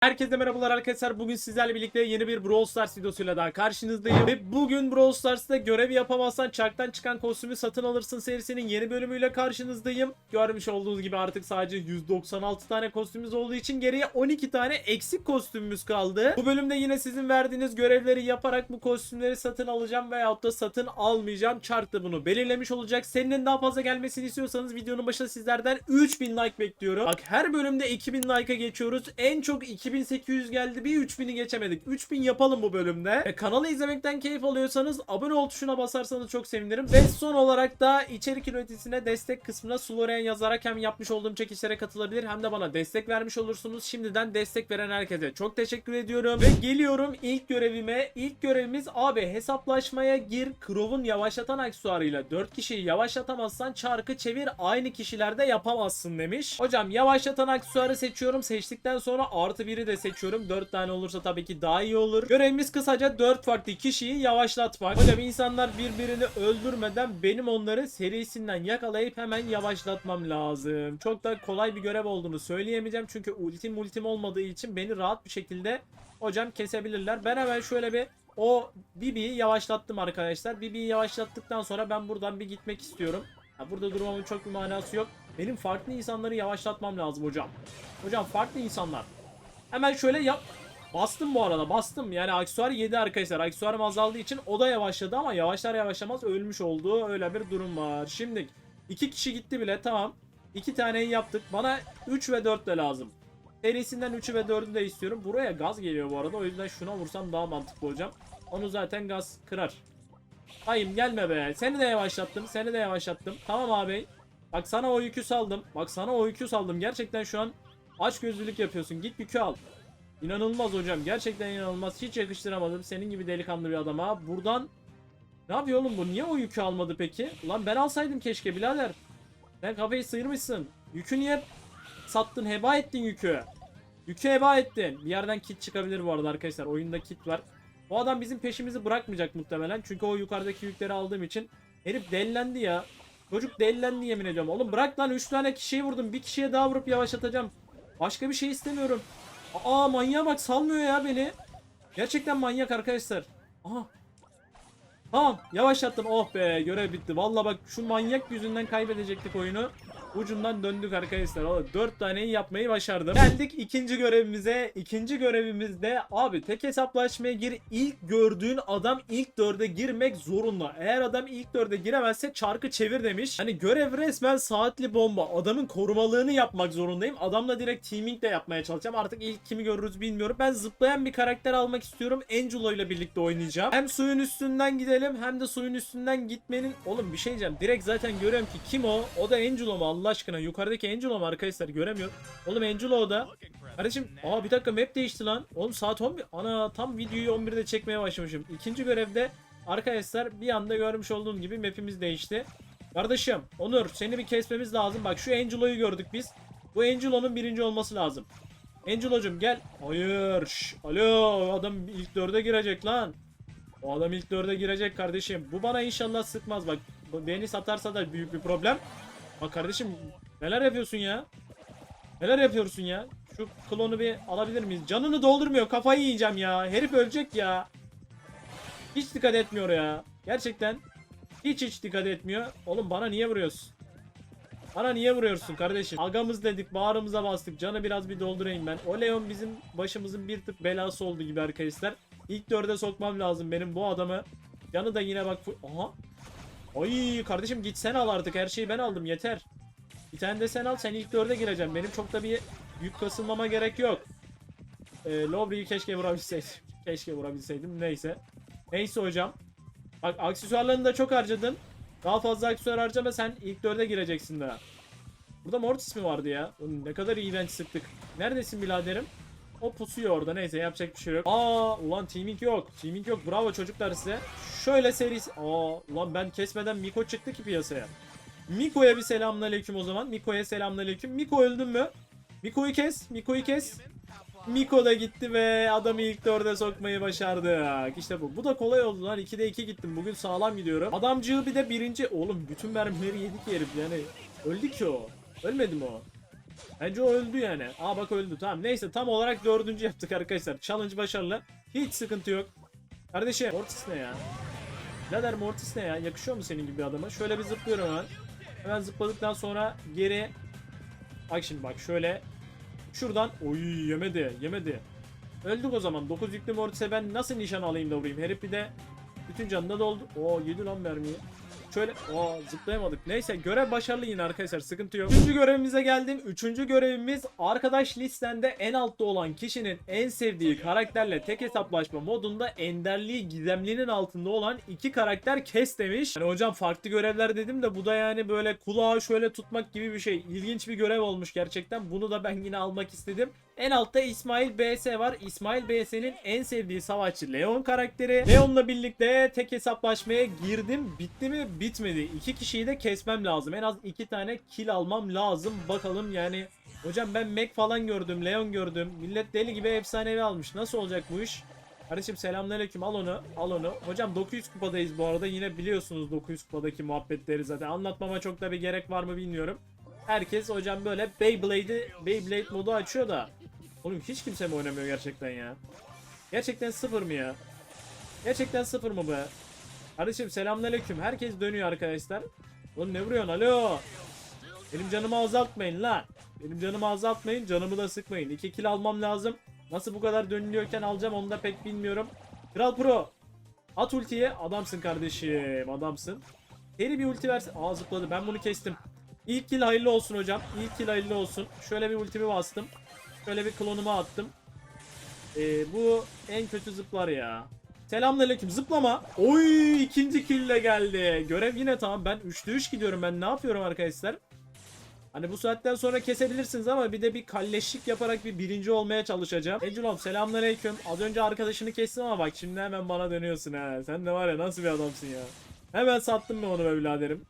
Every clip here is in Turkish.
Herkese merhabalar arkadaşlar. Bugün sizlerle birlikte yeni bir Brawl Stars videosuyla daha karşınızdayım. Ve bugün Brawl Stars'ta görev yapamazsan çarktan çıkan kostümü satın alırsın serisinin yeni bölümüyle karşınızdayım. Görmüş olduğunuz gibi artık sadece 196 tane kostümümüz olduğu için geriye 12 tane eksik kostümümüz kaldı. Bu bölümde yine sizin verdiğiniz görevleri yaparak bu kostümleri satın alacağım veyahut da satın almayacağım. Çark da bunu belirlemiş olacak. Senin daha fazla gelmesini istiyorsanız videonun başında sizlerden 3000 like bekliyorum. Bak her bölümde 2000 like'a geçiyoruz. En çok 2800 geldi. Bir 3000'i geçemedik. 3000 yapalım bu bölümde. E, kanalı izlemekten keyif alıyorsanız abone ol tuşuna basarsanız çok sevinirim. Ve son olarak da içerik üreticisine destek kısmına Sloren yazarak hem yapmış olduğum çekişlere katılabilir hem de bana destek vermiş olursunuz. Şimdiden destek veren herkese çok teşekkür ediyorum. Ve geliyorum ilk görevime. İlk görevimiz abi hesaplaşmaya gir. Crow'un yavaşlatan aksesuarıyla 4 kişiyi yavaşlatamazsan çarkı çevir aynı kişilerde yapamazsın demiş. Hocam yavaşlatan aksesuarı seçiyorum. Seçtikten sonra artı biri de seçiyorum. 4 tane olursa tabii ki daha iyi olur. Görevimiz kısaca 4 farklı kişiyi yavaşlatmak. Hocam insanlar birbirini öldürmeden benim onları serisinden yakalayıp hemen yavaşlatmam lazım. Çok da kolay bir görev olduğunu söyleyemeyeceğim. Çünkü ultim ultim olmadığı için beni rahat bir şekilde hocam kesebilirler. Ben hemen şöyle bir o Bibi'yi yavaşlattım arkadaşlar. Bibi'yi yavaşlattıktan sonra ben buradan bir gitmek istiyorum. Ha, burada durmamın çok bir manası yok. Benim farklı insanları yavaşlatmam lazım hocam. Hocam farklı insanlar. Hemen şöyle yap. Bastım bu arada bastım. Yani aksesuar 7 arkadaşlar. Aksesuarım azaldığı için o da yavaşladı ama yavaşlar yavaşlamaz ölmüş olduğu öyle bir durum var. Şimdi iki kişi gitti bile tamam. İki taneyi yaptık. Bana 3 ve 4 de lazım. Serisinden 3'ü ve 4'ü de istiyorum. Buraya gaz geliyor bu arada. O yüzden şuna vursam daha mantıklı hocam. Onu zaten gaz kırar. Hayır gelme be. Seni de yavaşlattım. Seni de yavaşlattım. Tamam abi. Bak sana o yükü saldım. Bak sana o yükü saldım. Gerçekten şu an aç gözlülük yapıyorsun. Git yükü al. İnanılmaz hocam. Gerçekten inanılmaz. Hiç yakıştıramadım. Senin gibi delikanlı bir adama. Buradan ne yapıyor oğlum bu? Niye o yükü almadı peki? Ulan ben alsaydım keşke birader. Sen kafayı sıyırmışsın. Yükü niye sattın? Heba ettin yükü. Yükü heba ettin. Bir yerden kit çıkabilir bu arada arkadaşlar. Oyunda kit var. Bu adam bizim peşimizi bırakmayacak muhtemelen. Çünkü o yukarıdaki yükleri aldığım için. Herif delilendi ya. Çocuk delilendi yemin ediyorum. Oğlum bırak lan 3 tane kişiyi vurdum. Bir kişiye daha vurup yavaşlatacağım. Başka bir şey istemiyorum. Aa manyağa bak salmıyor ya beni. Gerçekten manyak arkadaşlar. Aha. Tamam yavaşlattım. Oh be görev bitti. Valla bak şu manyak yüzünden kaybedecektik oyunu. Ucundan döndük arkadaşlar. O 4 taneyi yapmayı başardım. Geldik ikinci görevimize. İkinci görevimizde abi tek hesaplaşmaya gir. İlk gördüğün adam ilk dörde girmek zorunda. Eğer adam ilk dörde giremezse çarkı çevir demiş. Hani görev resmen saatli bomba. Adamın korumalığını yapmak zorundayım. Adamla direkt teaming de yapmaya çalışacağım. Artık ilk kimi görürüz bilmiyorum. Ben zıplayan bir karakter almak istiyorum. Angelo ile birlikte oynayacağım. Hem suyun üstünden gidelim hem de suyun üstünden gitmenin... Oğlum bir şey diyeceğim. Direkt zaten görüyorum ki kim o? O da Angelo mu Allah aşkına? Yukarıdaki Angelo mu arkadaşlar? Göremiyorum. Oğlum Angelo da. Kardeşim aa bir dakika map değişti lan. Oğlum saat 11. Ana tam videoyu 11'de çekmeye başlamışım. İkinci görevde arkadaşlar bir anda görmüş olduğum gibi map'imiz değişti. Kardeşim Onur seni bir kesmemiz lazım. Bak şu Angelo'yu gördük biz. Bu Angelo'nun birinci olması lazım. Angelo'cum gel. Hayır. şş, Alo adam ilk dörde girecek lan. O adam ilk dörde girecek kardeşim. Bu bana inşallah sıkmaz bak. Beni satarsa da büyük bir problem. Bak kardeşim neler yapıyorsun ya? Neler yapıyorsun ya? Şu klonu bir alabilir miyiz? Canını doldurmuyor. Kafayı yiyeceğim ya. Herif ölecek ya. Hiç dikkat etmiyor ya. Gerçekten. Hiç hiç dikkat etmiyor. Oğlum bana niye vuruyorsun? Bana niye vuruyorsun kardeşim? Agamız dedik, bağrımıza bastık. Canı biraz bir doldurayım ben. O Leon bizim başımızın bir tık belası oldu gibi arkadaşlar. İlk dörde sokmam lazım benim bu adamı. Canı da yine bak. Aha. Ay kardeşim git sen al artık. Her şeyi ben aldım yeter. Bir tane de sen al. Sen ilk dörde gireceksin. Benim çok da bir yük kasılmama gerek yok. Ee, Lowry'i keşke vurabilseydim. Keşke vurabilseydim. Neyse. Neyse hocam. Bak aksesuarlarını da çok harcadın. Daha fazla aksesuar harcama sen ilk dörde gireceksin daha. Burada Mortis mi vardı ya? Ne kadar iğrenç sıktık. Neredesin biraderim? O pusuyor orada neyse yapacak bir şey yok. Aa ulan teaming yok. Teaming yok bravo çocuklar size. Şöyle serisi. Aa ulan ben kesmeden Miko çıktı ki piyasaya. Miko'ya bir selamünaleyküm o zaman. Miko'ya selamünaleyküm. Miko öldün mü? Miko'yu kes. Miko'yu kes. Miko da gitti ve adamı ilk dörde sokmayı başardık. İşte bu. Bu da kolay oldu lan. 2'de 2 gittim. Bugün sağlam gidiyorum. Adamcığı bir de birinci. Oğlum bütün mermileri yedik herif yani. Öldü ki o. Ölmedi mi o? Bence o öldü yani. Aa bak öldü tamam. Neyse tam olarak dördüncü yaptık arkadaşlar. Challenge başarılı. Hiç sıkıntı yok. Kardeşim Mortis ne ya? Birader Mortis ne ya? Yakışıyor mu senin gibi bir adama? Şöyle bir zıplıyorum hemen. Hemen zıpladıktan sonra geri. Bak şimdi bak şöyle. Şuradan. Oy yemedi yemedi. Öldük o zaman. 9 yüklü Mortis'e ben nasıl nişan alayım da vurayım? Herif bir de bütün canına doldu. Oo yedi lan mermiyi. Şöyle o zıplayamadık. Neyse görev başarılı yine arkadaşlar sıkıntı yok. Üçüncü görevimize geldim. Üçüncü görevimiz arkadaş listende en altta olan kişinin en sevdiği karakterle tek hesaplaşma modunda enderliği gizemlinin altında olan iki karakter kes demiş. Yani hocam farklı görevler dedim de bu da yani böyle kulağı şöyle tutmak gibi bir şey. İlginç bir görev olmuş gerçekten. Bunu da ben yine almak istedim. En altta İsmail BS var. İsmail BS'nin en sevdiği savaşçı Leon karakteri. Leon'la birlikte tek hesaplaşmaya girdim. Bitti mi? Bitmedi. İki kişiyi de kesmem lazım. En az iki tane kill almam lazım. Bakalım yani. Hocam ben Mac falan gördüm. Leon gördüm. Millet deli gibi efsanevi almış. Nasıl olacak bu iş? Kardeşim selamünaleyküm al onu al onu. Hocam 900 kupadayız bu arada yine biliyorsunuz 900 kupadaki muhabbetleri zaten anlatmama çok da bir gerek var mı bilmiyorum. Herkes hocam böyle Beyblade'i Beyblade modu açıyor da. Oğlum hiç kimse mi oynamıyor gerçekten ya? Gerçekten sıfır mı ya? Gerçekten sıfır mı be? Kardeşim selamünaleyküm. Herkes dönüyor arkadaşlar. Oğlum ne vuruyorsun? Alo. Benim canımı azaltmayın lan. Benim canımı azaltmayın. Canımı da sıkmayın. 2 kill almam lazım. Nasıl bu kadar dönülüyorken alacağım onu da pek bilmiyorum. Kral Pro. At ultiye. Adamsın kardeşim. Adamsın. Seri bir ulti versin. Aa zıpladı. Ben bunu kestim. İlk kill hayırlı olsun hocam. İlk kill hayırlı olsun. Şöyle bir ultimi bastım. Şöyle bir klonumu attım. Ee, bu en kötü zıplar ya. Selamünaleyküm zıplama. Oy ikinci kille geldi. Görev yine tamam. Ben 3'te 3 gidiyorum. Ben ne yapıyorum arkadaşlar? Hani bu saatten sonra kesebilirsiniz ama bir de bir kalleşlik yaparak bir birinci olmaya çalışacağım. Eculom selamünaleyküm. Az önce arkadaşını kestim ama bak şimdi hemen bana dönüyorsun ha. Sen de var ya nasıl bir adamsın ya. Hemen sattım mı onu be biraderim.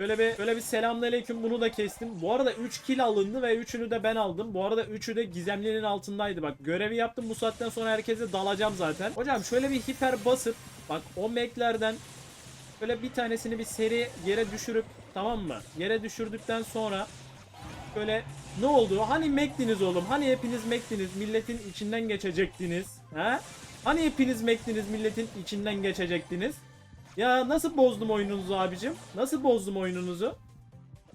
Böyle bir böyle bir selamünaleyküm bunu da kestim. Bu arada 3 kill alındı ve 3'ünü de ben aldım. Bu arada 3'ü de gizemlinin altındaydı. Bak görevi yaptım bu saatten sonra herkese dalacağım zaten. Hocam şöyle bir hiper basıp bak o meklerden böyle bir tanesini bir seri yere düşürüp tamam mı? Yere düşürdükten sonra böyle ne oldu? Hani Mek'tiniz oğlum? Hani hepiniz Mek'tiniz? Milletin içinden geçecektiniz. Ha? Hani hepiniz Mek'tiniz? Milletin içinden geçecektiniz. Ya nasıl bozdum oyununuzu abicim? Nasıl bozdum oyununuzu?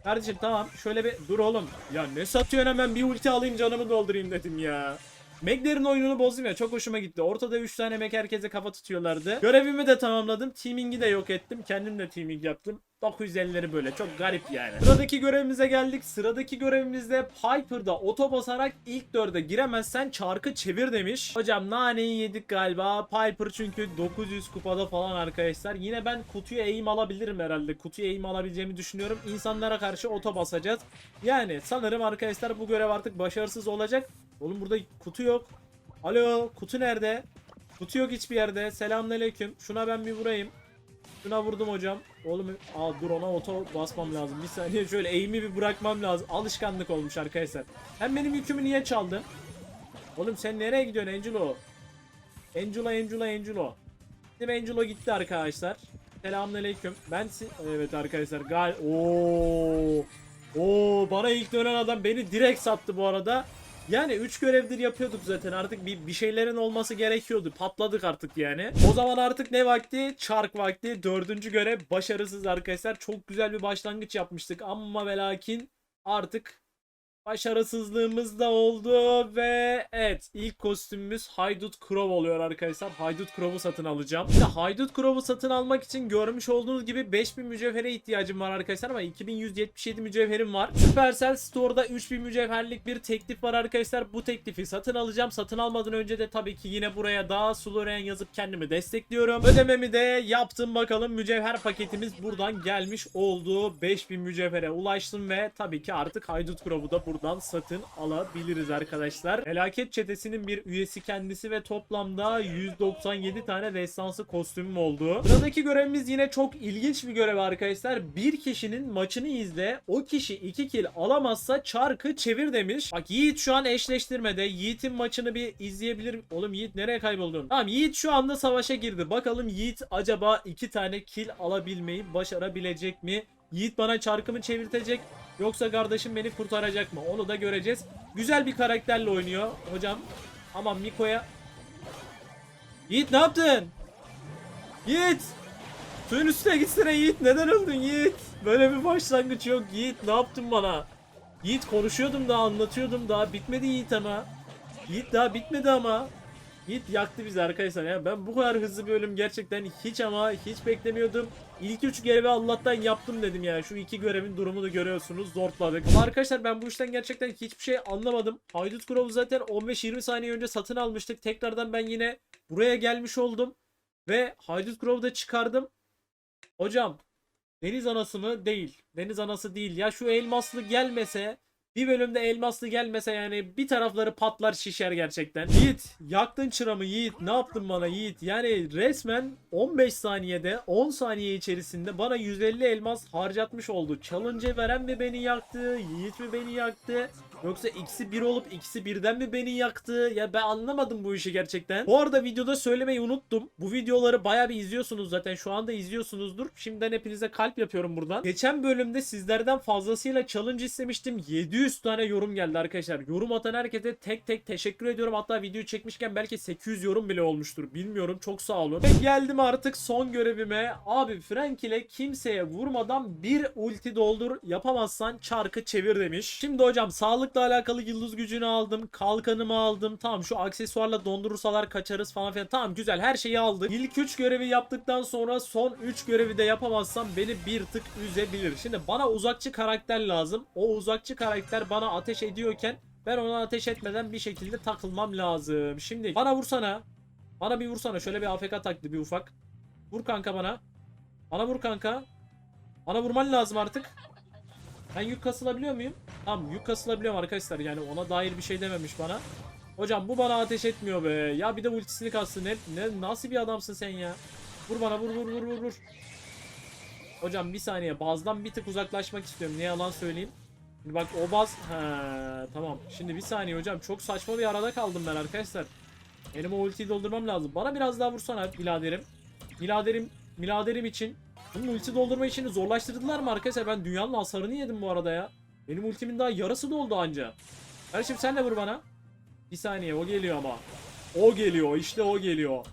Kardeşim tamam şöyle bir dur oğlum. Ya ne satıyorsun hemen bir ulti alayım canımı doldurayım dedim ya. Meglerin oyununu bozdum ya çok hoşuma gitti. Ortada 3 tane Meg herkese kafa tutuyorlardı. Görevimi de tamamladım. Teaming'i de yok ettim. Kendim de teaming yaptım. 950'leri böyle çok garip yani. Sıradaki görevimize geldik. Sıradaki görevimizde Piper'da oto basarak ilk dörde giremezsen çarkı çevir demiş. Hocam naneyi yedik galiba. Piper çünkü 900 kupada falan arkadaşlar. Yine ben kutuya aim alabilirim herhalde. Kutuya aim alabileceğimi düşünüyorum. İnsanlara karşı oto basacağız. Yani sanırım arkadaşlar bu görev artık başarısız olacak. Oğlum burada kutu yok. Alo kutu nerede? Kutu yok hiçbir yerde. Selamünaleyküm. Şuna ben bir vurayım. Şuna vurdum hocam. Oğlum aa dur ona oto basmam lazım. Bir saniye şöyle eğimi bir bırakmam lazım. Alışkanlık olmuş arkadaşlar. Hem benim yükümü niye çaldın? Oğlum sen nereye gidiyorsun Angelo? Angelo Angelo Angelo. Bizim Angelo gitti arkadaşlar. Selamünaleyküm. Ben si evet arkadaşlar gal Oo. Oo bana ilk dönen adam beni direkt sattı bu arada. Yani 3 görevdir yapıyorduk zaten artık bir, bir şeylerin olması gerekiyordu. Patladık artık yani. O zaman artık ne vakti? Çark vakti. Dördüncü görev başarısız arkadaşlar. Çok güzel bir başlangıç yapmıştık ama ve lakin artık başarısızlığımız da oldu ve evet ilk kostümümüz Haydut Crow oluyor arkadaşlar. Haydut Crow'u satın alacağım. İşte Haydut Crow'u satın almak için görmüş olduğunuz gibi 5000 mücevhere ihtiyacım var arkadaşlar ama 2177 mücevherim var. Supercell Store'da 3000 mücevherlik bir teklif var arkadaşlar. Bu teklifi satın alacağım. Satın almadan önce de tabii ki yine buraya daha Sulurian yazıp kendimi destekliyorum. Ödememi de yaptım bakalım. Mücevher paketimiz buradan gelmiş oldu. 5000 mücevhere ulaştım ve tabii ki artık Haydut Crow'u da buradan satın alabiliriz arkadaşlar. Felaket çetesinin bir üyesi kendisi ve toplamda 197 tane destansı kostümüm oldu. Sıradaki görevimiz yine çok ilginç bir görev arkadaşlar. Bir kişinin maçını izle. O kişi 2 kill alamazsa çarkı çevir demiş. Bak Yiğit şu an eşleştirmede. Yiğit'in maçını bir izleyebilir. Oğlum Yiğit nereye kayboldun? Tamam Yiğit şu anda savaşa girdi. Bakalım Yiğit acaba 2 tane kill alabilmeyi başarabilecek mi? Yiğit bana çarkımı çevirtecek. Yoksa kardeşim beni kurtaracak mı? Onu da göreceğiz. Güzel bir karakterle oynuyor hocam. Ama Miko'ya... Yiğit ne yaptın? Yiğit! Suyun üstüne gitsene Yiğit. Neden öldün Yiğit? Böyle bir başlangıç yok. Yiğit ne yaptın bana? Yiğit konuşuyordum daha anlatıyordum daha. Bitmedi Yiğit ama. Yiğit daha bitmedi ama. Yiğit yaktı bizi arkadaşlar ya. Ben bu kadar hızlı bir ölüm gerçekten hiç ama hiç beklemiyordum. İlk üç görevi Allah'tan yaptım dedim ya. Şu iki görevin durumunu görüyorsunuz. Zortladık. Ama arkadaşlar ben bu işten gerçekten hiçbir şey anlamadım. Haydut Grove zaten 15-20 saniye önce satın almıştık. Tekrardan ben yine buraya gelmiş oldum. Ve Haydut Grove'da çıkardım. Hocam Deniz anası mı? Değil. Deniz anası değil. Ya şu elmaslı gelmese bir bölümde elmaslı gelmese yani bir tarafları patlar şişer gerçekten. Yiğit yaktın çıramı Yiğit ne yaptın bana Yiğit yani resmen 15 saniyede 10 saniye içerisinde bana 150 elmas harcatmış oldu. Challenge veren mi beni yaktı Yiğit mi beni yaktı Yoksa ikisi bir olup ikisi birden mi beni yaktı? Ya ben anlamadım bu işi gerçekten. Bu arada videoda söylemeyi unuttum. Bu videoları baya bir izliyorsunuz zaten. Şu anda izliyorsunuzdur. Şimdiden hepinize kalp yapıyorum buradan. Geçen bölümde sizlerden fazlasıyla challenge istemiştim. 700 tane yorum geldi arkadaşlar. Yorum atan herkese tek tek teşekkür ediyorum. Hatta videoyu çekmişken belki 800 yorum bile olmuştur. Bilmiyorum. Çok sağ olun. Ve geldim artık son görevime. Abi Frank ile kimseye vurmadan bir ulti doldur. Yapamazsan çarkı çevir demiş. Şimdi hocam sağlıkla alakalı yıldız gücünü aldım. Kalkanımı aldım. Tamam şu aksesuarla dondurursalar kaçarız falan filan. Tamam güzel her şeyi aldık. İlk 3 görevi yaptıktan sonra son 3 görevi de yapamazsam beni bir tık üzebilir. Şimdi bana uzakçı karakter lazım. O uzakçı karakter bana ateş ediyorken ben ona ateş etmeden bir şekilde takılmam lazım. Şimdi bana vursana. Bana bir vursana. Şöyle bir AFK taktı bir ufak. Vur kanka bana. Bana vur kanka. Bana vurman lazım artık. Ben yük kasılabiliyor muyum? Tamam yük kasılabiliyorum arkadaşlar. Yani ona dair bir şey dememiş bana. Hocam bu bana ateş etmiyor be. Ya bir de ultisini kastı. Ne, ne nasıl bir adamsın sen ya? Vur bana vur vur vur vur vur. Hocam bir saniye bazdan bir tık uzaklaşmak istiyorum. Ne yalan söyleyeyim. Şimdi bak o baz. He, tamam. Şimdi bir saniye hocam. Çok saçma bir arada kaldım ben arkadaşlar. Benim o ultiyi doldurmam lazım. Bana biraz daha vursana biraderim. Biraderim, biraderim için. Bunun ulti doldurma işini zorlaştırdılar mı arkadaşlar? Ben dünyanın hasarını yedim bu arada ya. Benim ultimin daha yarısı doldu anca. Kardeşim sen de vur bana. Bir saniye o geliyor ama. O geliyor işte o geliyor.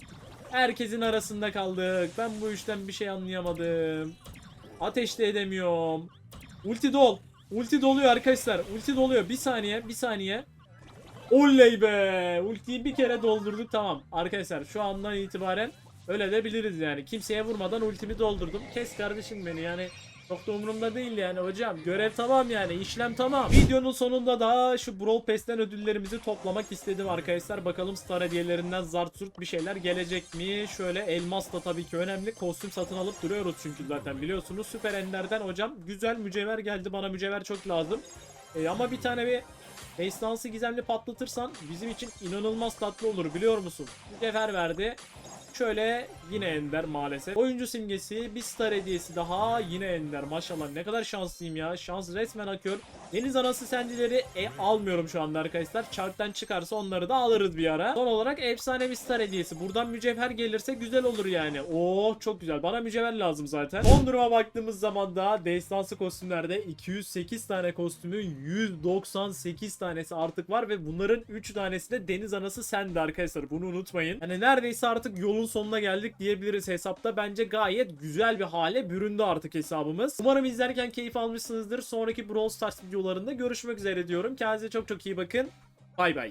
Herkesin arasında kaldık. Ben bu işten bir şey anlayamadım. Ateş de edemiyorum. Ulti dol. Ulti doluyor arkadaşlar. Ulti doluyor. Bir saniye bir saniye. Oley be. Ultiyi bir kere doldurduk tamam. Arkadaşlar şu andan itibaren öyle de biliriz yani. Kimseye vurmadan ultimi doldurdum. Kes kardeşim beni yani. Çok da umurumda değil yani hocam. Görev tamam yani. işlem tamam. Videonun sonunda da şu Brawl Pass'ten ödüllerimizi toplamak istedim arkadaşlar. Bakalım star hediyelerinden zart zurt bir şeyler gelecek mi? Şöyle elmas da tabii ki önemli. Kostüm satın alıp duruyoruz çünkü zaten biliyorsunuz. Süper Ender'den hocam güzel mücevher geldi. Bana mücevher çok lazım. E, ama bir tane bir Destansı gizemli patlatırsan bizim için inanılmaz tatlı olur biliyor musun? Mücevher verdi. Şöyle yine Ender maalesef. Oyuncu simgesi, bir star hediyesi daha yine Ender. Maşallah ne kadar şanslıyım ya. Şans resmen akıyor. Deniz anası sendileri e, almıyorum şu anda arkadaşlar. Çarktan çıkarsa onları da alırız bir ara. Son olarak efsane bir star hediyesi. Buradan mücevher gelirse güzel olur yani. Oo çok güzel. Bana mücevher lazım zaten. Son duruma baktığımız zaman da destansı kostümlerde 208 tane kostümün 198 tanesi artık var ve bunların 3 tanesi de deniz anası sende arkadaşlar. Bunu unutmayın. Hani neredeyse artık yolun sonuna geldik diyebiliriz hesapta. Bence gayet güzel bir hale büründü artık hesabımız. Umarım izlerken keyif almışsınızdır. Sonraki Brawl Stars videolarında görüşmek üzere diyorum. Kendinize çok çok iyi bakın. Bay bay.